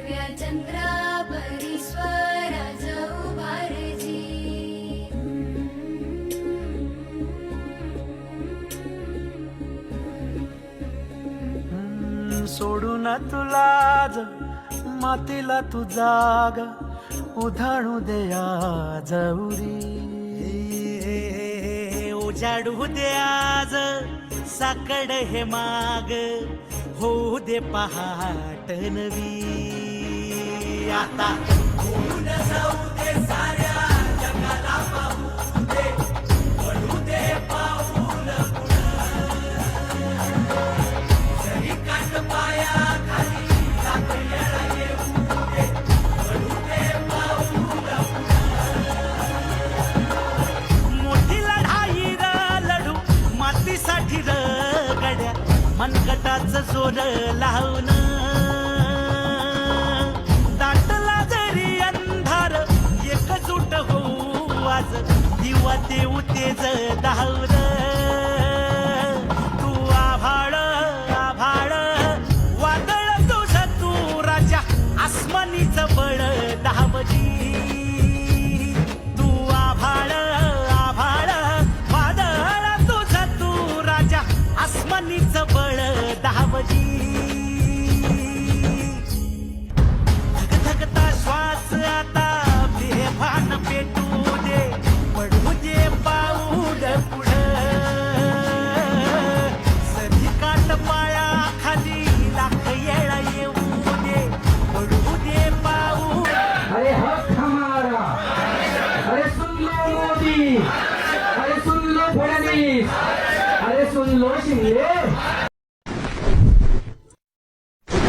हिरव्या चंद्रापरी स्वराज सोडून तुलाज मातीला तू जाग उधाणू देया जवरी उजाडू दे आज साकड हे माग होऊ दे पहाट नवी. आता होऊन जाऊ दे साऱ्या जगाला पाहू दे पडू दे पाऊल जरी काट येऊ दे, पडू दे पाऊल मोठी लढाई र लढू मातीसाठी र गड्या मनगटाच जोर लावणं आज दिवा देऊ तेज धावून तू आभाळ आभाळ. वादळ तुझ तू राजा आसमानीच बळ धावजी तू आभाळ आभाळ. वादळ तुझ तू राजा आसमानीच बळ दावजी धगधगता श्वास आता लो मोदी अरे सुन लो फडणवीस अरे सुन लो शिंदे